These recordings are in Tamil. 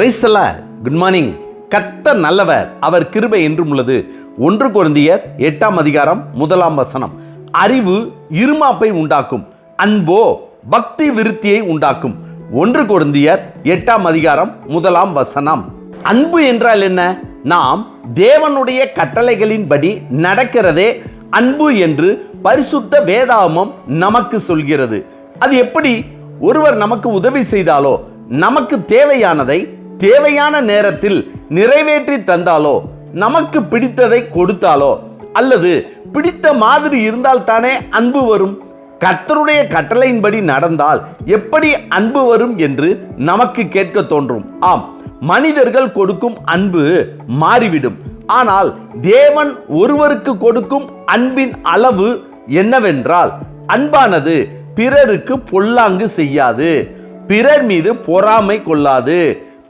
பிரைஸ்தல்லா குட் மார்னிங் கர்த்தர் நல்லவர். அவர் கிருபை என்றும் உள்ளது. ஒன்று குழந்தையர் எட்டாம் அதிகாரம் முதலாம் வசனம். அறிவு இருமாப்பை உண்டாக்கும். அன்போ பக்தி விருத்தியை உண்டாக்கும். ஒன்று குழந்தையர் எட்டாம் அதிகாரம் முதலாம் வசனம். அன்பு என்றால் என்ன? நாம் தேவனுடைய கட்டளைகளின்படி நடக்கிறதே அன்பு என்று பரிசுத்த வேதாமம் நமக்கு சொல்கிறது. அது எப்படி? ஒருவர் நமக்கு உதவி செய்தாலோ நமக்கு தேவையானதை தேவையான நேரத்தில் நிறைவேற்றி தந்தாலோ நமக்கு பிடித்ததை கொடுத்தாலோ அல்லது பிடித்த மாதிரி இருந்தால் தானே அன்பு வரும்? கர்த்தருடைய கட்டளையின்படி நடந்தால் எப்படி அன்பு வரும் என்று நமக்கு கேட்க தோன்றும். ஆம் மனிதர்கள் கொடுக்கும் அன்பு மாறிவிடும். ஆனால் தேவன் ஒருவருக்கு கொடுக்கும் அன்பின் அளவு என்னவென்றால் அன்பானது பிறருக்கு பொல்லாங்கு செய்யாது. பிறர் மீது பொறாமை கொள்ளாது.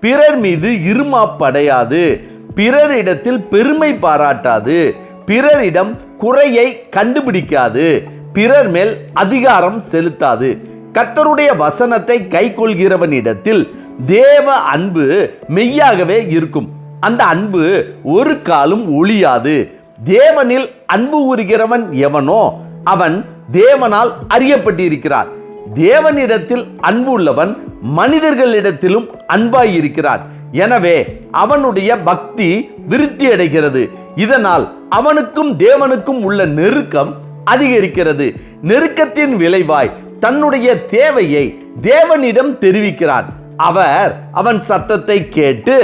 பிறர் மீது இருமாப்படையாது பிறரிடத்தில் பெருமை பாராட்டாது. பிறரிடம் குறையை கண்டுபிடிக்காது. பிறர் மேல் அதிகாரம் செலுத்தாது. கர்த்தருடைய வசனத்தை கைக்கொள்கிறவனிடத்தில் தேவ அன்பு மெய்யாகவே இருக்கும். அந்த அன்பு ஒரு காலும் ஒளியாது. தேவனில் அன்பு ஊறுகிறவன் எவனோ அவன் தேவனால் அறியப்பட்டிருக்கிறான். தேவனிடத்தில் அன்பு உள்ளவன் மனிதர்களிடத்திலும் அன்பாய் இருக்கிறான் எனவே அவனுடைய பக்தி விருத்தி அடைகிறது. இதனால் அவனுக்கும் தேவனுக்கும் உள்ள நெருக்கம் அதிகரிக்கிறது. நெருக்கத்தின் விளைவாய் தன்னுடைய தேவையை தேவனிடம் தெரிவிக்கிறான் அவர் அவன் சத்தத்தை கேட்டு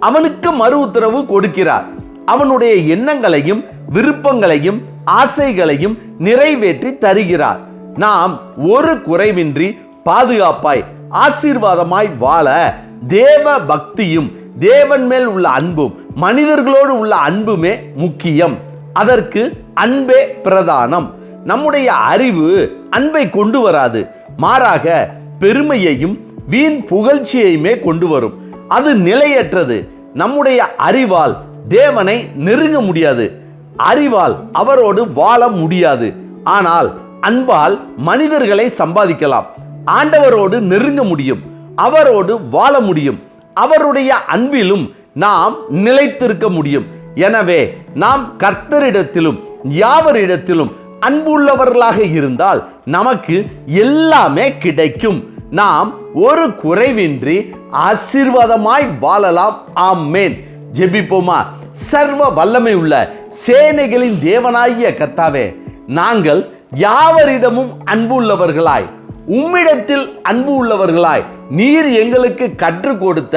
அவனுக்கு மறு உத்தரவு கொடுக்கிறார். அவனுடைய எண்ணங்களையும் விருப்பங்களையும் ஆசைகளையும் நிறைவேற்றி தருகிறார். நாம் ஒரு குறைவின்றி பாதுகாப்பாய் ஆசீர்வாதமாய் வாழ தேவ பக்தியும் தேவன் மேல் உள்ள அன்பும் மனிதர்களோடு உள்ள அன்புமே முக்கியம். அதற்கு அன்பே பிரதானம். நம்முடைய அறிவு அன்பை கொண்டு வராது. மாறாக பெருமையையும் வீண் புகழ்ச்சியையுமே கொண்டு வரும். அது நிலையற்றது. நம்முடைய அறிவால் தேவனை நெருங்க முடியாது. அறிவால் அவரோடு வாழ முடியாது. ஆனால் அன்பால் மனிதர்களை சம்பாதிக்கலாம். ஆண்டவரோடு நெருங்க முடியும் அவரோடு வாழ முடியும் அவருடைய அன்பிலும் நாம் நிலைத்திருக்க முடியும். எனவே நாம் கர்த்தரிடத்திலும் யாவரிடத்திலும் அன்புள்ளவர்களாக இருந்தால் நமக்கு எல்லாமே கிடைக்கும். நாம் ஒரு குறைவின்றி ஆசீர்வாதமாய் வாழலாம். ஆமேன். ஜெபிப்போமா? சர்வ வல்லமை உள்ள சேனைகளின் தேவனாகிய கர்த்தாவே நாங்கள் யாவரிடமும் அன்பு உள்ளவர்களாய் உம்மிடத்தில் அன்பு உள்ளவர்களாய் நீர் எங்களுக்கு கற்றுக் கொடுத்த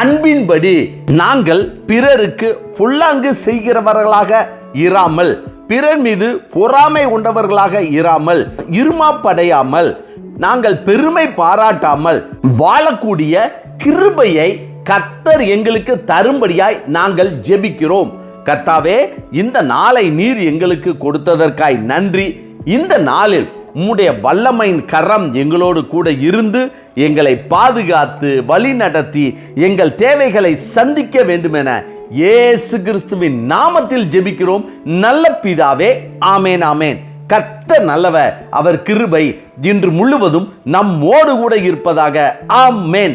அன்பின்படி நாங்கள் பிறருக்கு புல்லாங்கு செய்கிறவர்களாக இராமல் பிறர் மீது பொறாமை உண்டவர்களாக இராமல் இருமாப்படையாமல் நாங்கள் பெருமை பாராட்டாமல் வாழக்கூடிய கிருபையை கர்த்தர் எங்களுக்கு தரும்படியாய் நாங்கள் ஜெபிக்கிறோம். கர்த்தாவே இந்த நாளை நீர் எங்களுக்கு கொடுத்ததற்காய் நன்றி. இந்த நாளில் உம்முடைய வல்லமையின் கரம் எங்களோடு கூட இருந்து எங்களை பாதுகாத்து வழி நடத்தி எங்கள் தேவைகளை சந்திக்க வேண்டுமென இயேசு கிறிஸ்துவின் நாமத்தில் ஜெபிக்கிறோம். நல்ல பிதாவே ஆமேன் ஆமேன். கர்த்த நல்லவர் அவர் கிருபை இன்று முழுவதும் நம்மோடு கூட இருப்பதாக ஆமேன்.